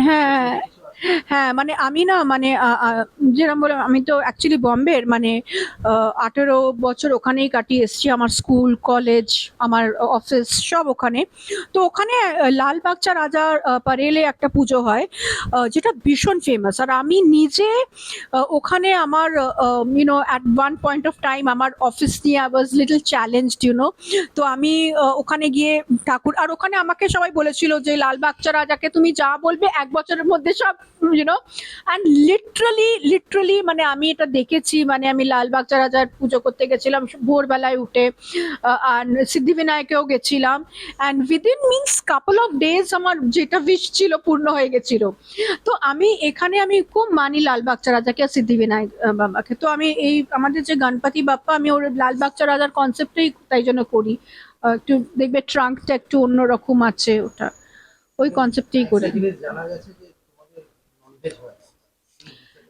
হ্যাঁ হ্যাঁ মানে আমি না মানে যেরকম বললাম আমি তো অ্যাকচুয়ালি বম্বের মানে আঠেরো বছর ওখানেই কাটিয়ে এসেছি আমার স্কুল কলেজ আমার অফিস সব ওখানে। তো ওখানে আহ, লালবাগচা রাজার পারেলে একটা পুজো হয় যেটা ভীষণ ফেমাস আর আমি নিজে ওখানে আমার you know at one point of time আমার অফিস নিয়ে I was little challenged you know তো আমি ওখানে গিয়ে ঠাকুর আর ওখানে আমাকে সবাই বলেছিল যে লালবাগচা রাজাকে তুমি যা বলবে এক বছরের মধ্যে সব ইউনো অ্যান্ড লিটারালি লিটারালি মানে আমি এটা দেখেছি মানে আমি লালবাগচা রাজার পুজো করতে গেছিলাম, ভোরবেলায় উঠে আর সিদ্ধিবিনায়কেও গেছিলাম। And within means couple of days আমার যেটা উইশ ছিল পূর্ণ হয়ে গেছিল। তো আমি, এখানে আমি খুব মানি লালবাগচা রাজাকে আর সিদ্ধিবিনায়ক বাবাকে। তো আমি এই, আমাদের যে গণপতি বাপ্পা, আমি ওর লালবাগচা রাজার কনসেপ্টেই তাই জন্য করি। একটু দেখবে ট্রাঙ্কটা একটু অন্যরকম আছে ওটা। ওই কনসেপ্টেই করে।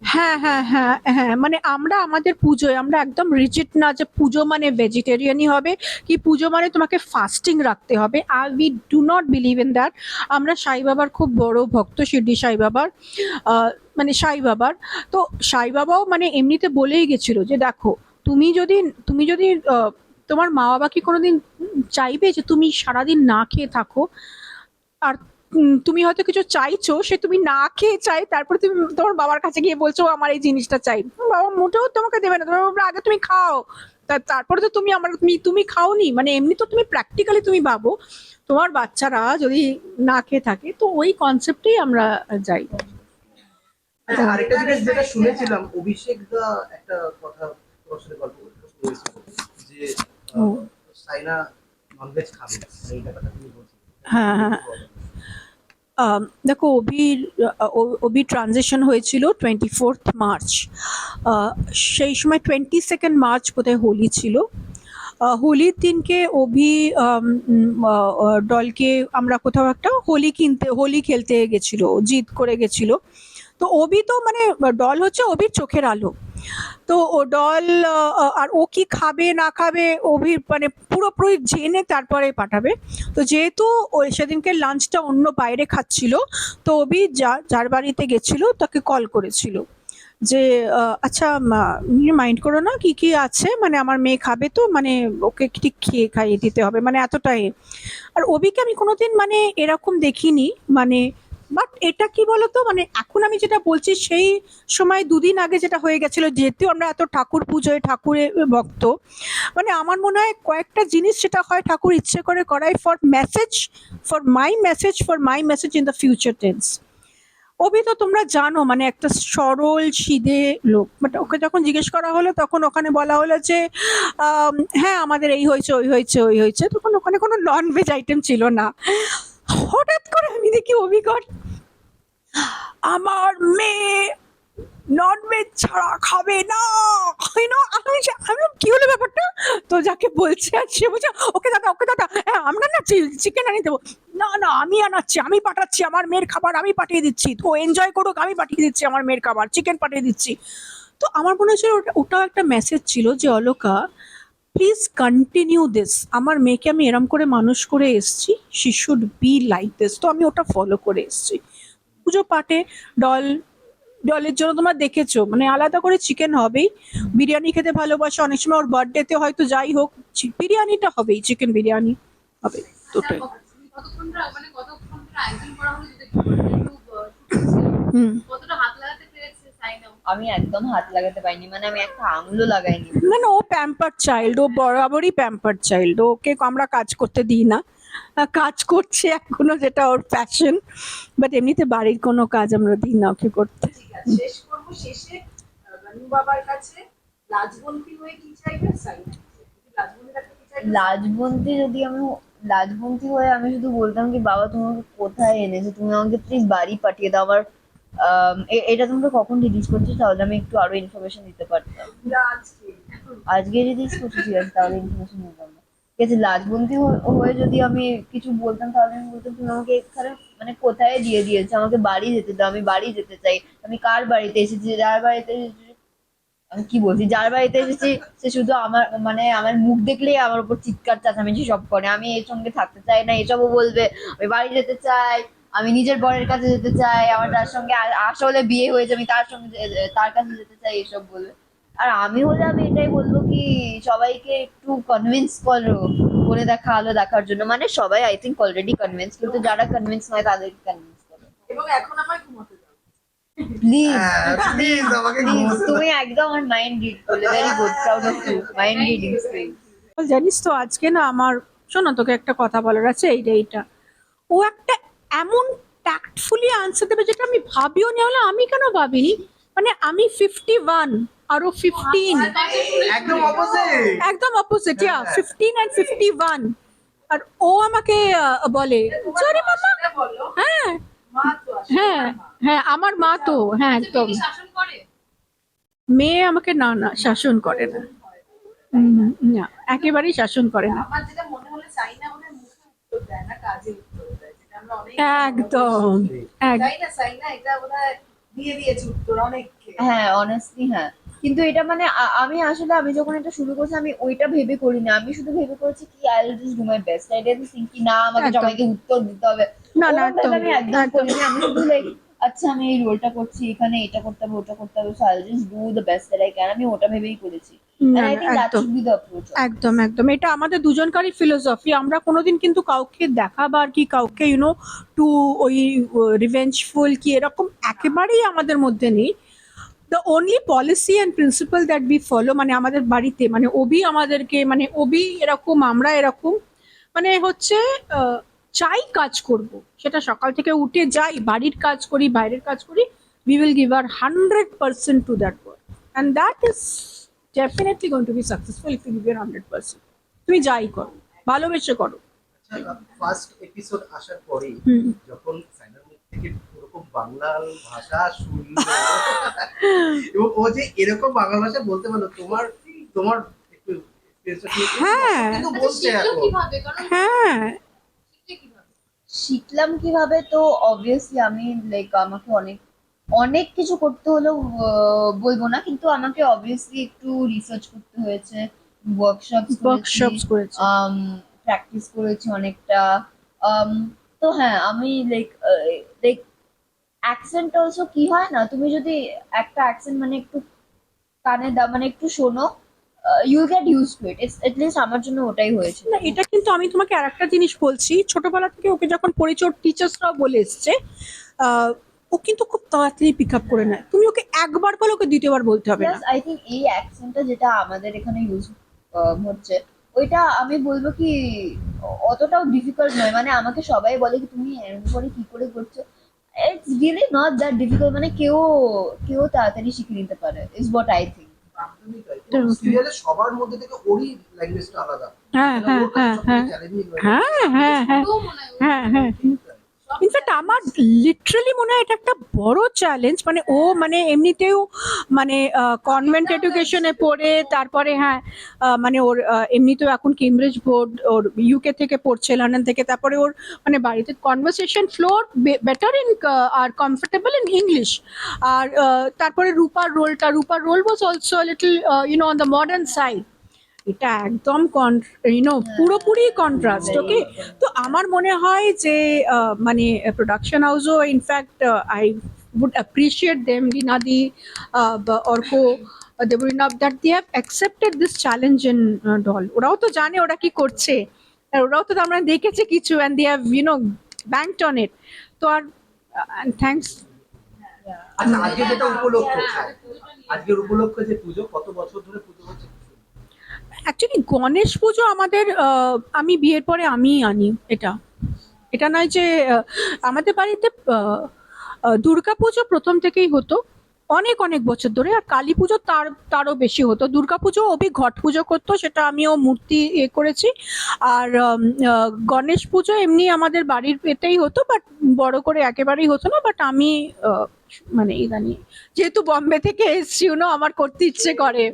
হয় হ্যাঁ হ্যাঁ হ্যাঁ মানে আমরা আমাদের পুজোয়, আমরা একদম রিজিট না যে পুজো মানে ভেজিটেরিয়ানই হবে, কি পুজো মানে তোমাকে ফাস্টিং রাখতে হবে, আর we do not believe in that আমরা সাই বাবার খুব বড় ভক্ত, শিরডি সাই বাবার মানে সাই বাবার। তো সাই বাবাও মানে এমনিতে বলেই গেছিল যে দেখো, তুমি যদি তুমি যদি তোমার মা বাবা কি কোনোদিন চাইবে যে তুমি সারাদিন না খেয়ে থাকো? আর তুমি হয়তো কিছু চাইছো সে তুমি না খেয়ে চাই তারপরে তুমি তোমার বাবার কাছে গিয়ে বলছো আমার এই জিনিসটা চাই। বাবা মোটেও তোমাকে দেবে না তোমার বাবা আগে তুমি খাও। তারপরে তো তুমি আমার তুমি তুমি খাওনি মানে এমনি তো তুমি প্র্যাকটিক্যালি তুমি ভাবো তোমার বাচ্চারা যদি না খেয়ে থাকে তো ওই কনসেপ্টেই আমরা যাই। আচ্ছা, আরেকটা জিনিস যেটা শুনেছিলাম অভিষেক দা একটা কথা তোমার সাথে গল্প করতে যে সাইনা ননভেজ খাবে মানে এই ব্যাপারটা তুমি বলছিলে। হ্যাঁ, হ্যাঁ। দেখো অভির আহ, ও- অভির ট্রানজেকশন হয়েছিল টোয়েন্টি ফোর্থ মার্চ সেই সময় টোয়েন্টি সেকেন্ড মার্চ বোধহয় হোলি ছিল। হোলির দিনকে অভি দলকে আমরা কোথাও একটা হোলি কিনতে হোলি খেলতে গেছিল জিদ করে গেছিল। তো অভি তো মানে ডল হচ্ছে অভির চোখের আলো। তো ও ডল আর ও কি খাবে, না খাবে, অভির মানে পুরোপুরি জেনে তারপরে পাঠাবে। তো যেহেতু ওই সেদিনকে লাঞ্চটা অন্য বাইরে খাচ্ছিল, তো অভি যা, যার বাড়িতে গেছিল, তাকে কল করেছিল। যে আচ্ছা মাইন্ড করো না, কি কি আছে? মানে আমার মেয়ে খাবে তো মানে ওকে ঠিক খেয়ে খাইয়ে দিতে হবে মানে এতটাই। আর অভিকে আমি কোনোদিন মানে এরকম দেখিনি মানে বাট এটা কি বলতো? মানে এখন আমি যেটা বলছি, সেই সময় দুদিন আগে যেটা হয়ে গেছিল, যেহেতু আমরা এত ঠাকুর পুজোয় ঠাকুরের ভক্ত মানে আমার মনে হয় কয়েকটা জিনিস সেটা হয় ঠাকুর ইচ্ছে করে করাই for message for my message for my message in the future tense Abhi তো তোমরা জানো মানে একটা সরল, সিধে লোক। বাট ওকে যখন জিজ্ঞেস করা হলো, তখন ওখানে বলা হলো যে হ্যাঁ আমাদের এই হয়েছে, ওই হয়েছে ওই হয়েছে। তখন ওখানে কোনো নন ভেজ আইটেম ছিল না। হঠাৎ করে আমি দেখি অভিজ্ঞট আমার মেয়ে নন ভেজ ছাড়া খাবে না। হয় না। আমি আমি কি হলো ব্যাপারটা? তো যাকে বলছে আর সে বলছে, ওকে দাদা ওকে দাদা হ্যাঁ আমরা না চিকেন আনিয়ে দেবো। না না, আমি আনাচ্ছি, আমি পাঠাচ্ছি, আমার মেয়ের খাবার আমি পাঠিয়ে দিচ্ছি। তো এনজয় করুক, আমি পাঠিয়ে দিচ্ছি আমার মেয়ের খাবার চিকেন পাঠিয়ে দিচ্ছি। তো আমার মনে হচ্ছিল ওটা ওটাও একটা মেসেজ ছিল যে, অলকা প্লিজ কন্টিনিউ দিস আমার মেয়েকে আমি এরম করে মানুষ করে এসছি she should be like this তো আমি ওটা ফলো করে এসছি। পুজো পাঠে ডল ডলের জন্য তোমরা দেখেছ। মানে আলাদা করে চিকেন হবেই। বিরিয়ানি খেতে ভালোবাসে অনেক সময় ওর বার্থডেতে হয়তো যাই হোক বিরিয়ানিটা হবেই চিকেন বিরিয়ানি হবে দুটোই ধরে- মানে। হুম। কতটা হাত লাগাতে পেরেছে সাইনাও আমি একদম হাত লাগাতে পারিনি মানে আমি একটা আঙুলও লাগাইনি। না না ও প্যাম্পার চাইল্ড ও বরাবরই প্যাম্পার চাইল্ড ওকে আমরা কাজ করতে দিই না। কাজ করছে এখনও যেটা ওর প্যাশন বাট এমনিতে বাড়ির কোনো কাজ আমরা দিই না ওকে করতে। ঠিক শেষ করব শেষে বাবার কাছে লাজবন্তী হয়ে কি চাইবেন? লাজবন্তী রাখতে কি চাইবেন? লাজবন্তী যদি আমি লাজবন্তী হয়ে আমি শুধু বলতাম কি বাবা তুমি আমাকে কোথায় এনেছো? তুমি আমাকে প্লিজ বাড়ি পাঠিয়ে দাও। আমার এটা তোমরা কখন রিলিজ করছ তাহলে আমি একটু আরও ইনফরমেশন দিতে পারতাম। আজকে রিলিজ করছ ঠিক আছে তাহলে ইনফরমেশন নিতাম না ঠিক আছে লাজবন্তী হয়ে- যদি আমি কিছু বলতাম তাহলে আমি বলতাম, তুমি আমাকে এখানে মানে কোথায় দিয়ে দিয়েছ? আমাকে বাড়ি যেতে দাও, আমি বাড়ি যেতে চাই। আমি কার বাড়িতে এসেছি? যার বাড়িতে আমি কি বলছি? যার বাড়িতে এসেছি, সে শুধু আমার মানে আমার মুখ দেখলেই আমার উপর চিৎকার, চেঁচামেচি সব করে। আমি এর সঙ্গে থাকতে চাই না, এসবও বলবে। আমি বাড়ি যেতে চাই, আমি নিজের বরের কাছে যেতে চাই, আমার তার সঙ্গে আসলে বিয়ে হয়েছে, আমি তার সঙ্গে তার কাছে যেতে চাই, এসব বলবে। আর আমি হলে আমি এটাই বলব কি সবাইকে একটু কনভিন্স করো করে দেখা আলো দেখার জন্য। মানে সবাই আই থিঙ্ক অলরেডি কনভিন্স কিন্তু যারা কনভিন্স নয় তাদেরকে কনভিন্স করো। এবং এখন আমায় ঘুমোতে প্লিজ হ্যাঁ, প্লিজ আমাকে প্লিজ ঘুমোতে দাও। তুমি একদম আমার মাইন্ড রিড করলে very good proud of you mind reading skill বল, জানিস তো আজকে না আমার শোনো তোকে একটা কথা বলার আছে এইটা এইটা। ও একটা এমন ট্যাক্টফুলি আনসার দেবে যেটা আমি ভাবিও নি হলে আমি কেন ভাবিনি? মানে আমি ফিফটি ওয়ান আরও ফিফটিন একদম অপোজিট একদম অপোজিট ইয়া হ্যাঁ। ফিফটিন অ্যান্ড ফিফটি ওয়ান আর ও আমাকে বলে সরি মামা। হ্যাঁ। মা তো আসলে হ্যাঁ হ্যাঁ আমার মা তো হ্যাঁ একদম। মেয়ে আমাকে না না শাসন করে না। হুম, না একেবারেই শাসন করে না। মনে হলে সাইনা মুখে উত্তর দেয় না কাজে উত্তর দেয় যেটা আমরা অনেক একদম। হ্যাঁ অনেস্টলি হ্যাঁ। কিন্তু এটা মানে আমি আসলে আমি যখন এটা শুরু করছি আমি ওইটা ভেবে করিনি। আমি শুধু ভেবে করেছি কি I will just do my best I didn't think কি না আমাকে। সবাইকে উত্তর দিতে হবে। না, না, আমি একদম একদম। করিনি। আমি শুধু লাইক আচ্ছা আমি এই রোলটা করছি এখানে এটা করতে হবে ওটা করতে হবে so I just do the best that I can আমি ওটা ভেবেই করেছি। না, না, একদম। একদম এটা আমাদের দুজনকারই ফিলোসফি আমরা কোনোদিন কিন্তু কাউকে দেখাবার কি কাউকে ইউনো টু ওই রিভেঞ্জফুল কি এরকম একেবারেই আমাদের মধ্যে নেই। The only policy and principle that be follow মানে আমাদের বাড়িতে মানে ওবি আমাদেরকে মানে ওবি এরকম আমরা এরকম মানে হচ্ছে চাই কাজ করব। সেটা সকাল থেকে উঠে যাই বাড়ির কাজ করি বাইরের কাজ করি we will give our hundred percent to that work and that is definitely going to be successful if you give hundred percent তুমি যাই করো ভালোবেসে করো। ফার্স্ট এপিসোড আসার হুম। যখন থেকে বাংলা ভাষা শুনলো এবং ও যে এরকম বাংলা ভাষা বলতে পারল তোমার তোমার একটু। হ্যাঁ। কিন্তু আচ্ছা, বলছে শিখলো এখন কীভাবে? কারণ হ্যাঁ। শিখলাম কীভাবে তো অবভিয়াসলি আমি লাইক আমাকে অনেক অনেক কিছু করতে হলেও আহ, বলব না কিন্তু আমাকে অবভিয়াসলি একটু রিসার্চ করতে হয়েছে ওয়ার্কশপ ওয়ার্কশপস করেছে। প্র্যাকটিস করেছি অনেকটা Um, তো হ্যাঁ আমি লাইক লাইক অ্যাকসেন্ট অলসো কি হয় না? তুমি যদি একটা অ্যাকসেন্ট মানে একটু কানে দা মানে একটু শোনো you get used to it at least আমার জন্য ওটাই হয়েছে। না এটা কিন্তু আমি তোমাকে আর একটা জিনিস বলছি। ছোটবেলা থেকে ওকে যখন পরিচয় টিচার্সরাও বলে এসছে ও কিন্তু খুব তাড়াতাড়ি পিক আপ করে নেয়। তুমি ওকে একবার বলে ওকে দ্বিতীয়বার বলতে হবে না। আই থিঙ্ক এই অ্যাকসেন্টটা যেটা আমাদের এখানে ইউজ হচ্ছে ওইটা আমি বলব কি অতটাও ডিফিকাল্ট নয়। মানে আমাকে সবাই বলে কি তুমি এরকম করে কি করে করছ? It's really not that difficult মানে কেউ কেউ তাড়াতাড়ি শিখে নিতে পারে ইজ হোয়াট আই থিঙ্ক সিরিয়ালে সবার মধ্যে থেকে ওরই ল্যাঙ্গুয়েজটা আলাদা। হ্যাঁ হ্যাঁ হ্যাঁ হ্যাঁ। হ্যাঁ হ্যাঁ হ্যাঁ হ্যাঁ। ইনফ্যাক্ট আমার লিটারালি মনে হয় এটা একটা বড় চ্যালেঞ্জ মানে ও মানে এমনিতেও মানে কনভেন্ট এডুকেশনে পড়ে তারপরে হ্যাঁ আহ, মানে ওর আহ, এমনিতেও এখন কেমব্রিজ বোর্ড ওর ইউকে থেকে পড়ছে লন্ডন থেকে। তারপরে ওর মানে বাড়িতে কনভারসেশন ফ্লোর বেটার ইন আর কমফোর্টেবল ইন ইংলিশ আর আহ, তারপরে রূপার রোলটা রূপার role was also little you know on the modern side এটা একদম ইউনো পুরোপুরি কন্ট্রাস্ট ওকে তো আমার মনে হয় যে মানে production হাউসও in fact I would appreciate them রিনাদি uh, বা- Arko Debrina that they have accepted this challenge in doll ওরাও তো জানে ওরা কি করছে। আর ওরাও তো আমরা দেখেছে কিছু and they have you know banked on it তো আর থ্যাংকস আচ্ছা আজকে যেটা উপলক্ষ আজকের উপলক্ষ যে পুজো কত বছর ধরে পুজো হচ্ছে? অ্যাকচুয়ালি গণেশ পুজো আমাদের আমি বিয়ের পরে আমিই আনি এটা। এটা নয় যে আমাদের বাড়িতে দুর্গা পুজো প্রথম থেকেই হতো, অনেক অনেক বছর ধরে, আর কালী পুজো তার, তারও বেশি হতো। দুর্গা পুজো ঘট পুজো করতো, সেটা আমিও মূর্তি এ করেছি। আর গণেশ পুজো এমনি আমাদের বাড়ির পেতেই হতো বাট বড় করে একেবারেই হতো না বাট আমি মানে ইদানি, যেহেতু বম্বে থেকে এসছি না আমার করতে ইচ্ছে করে।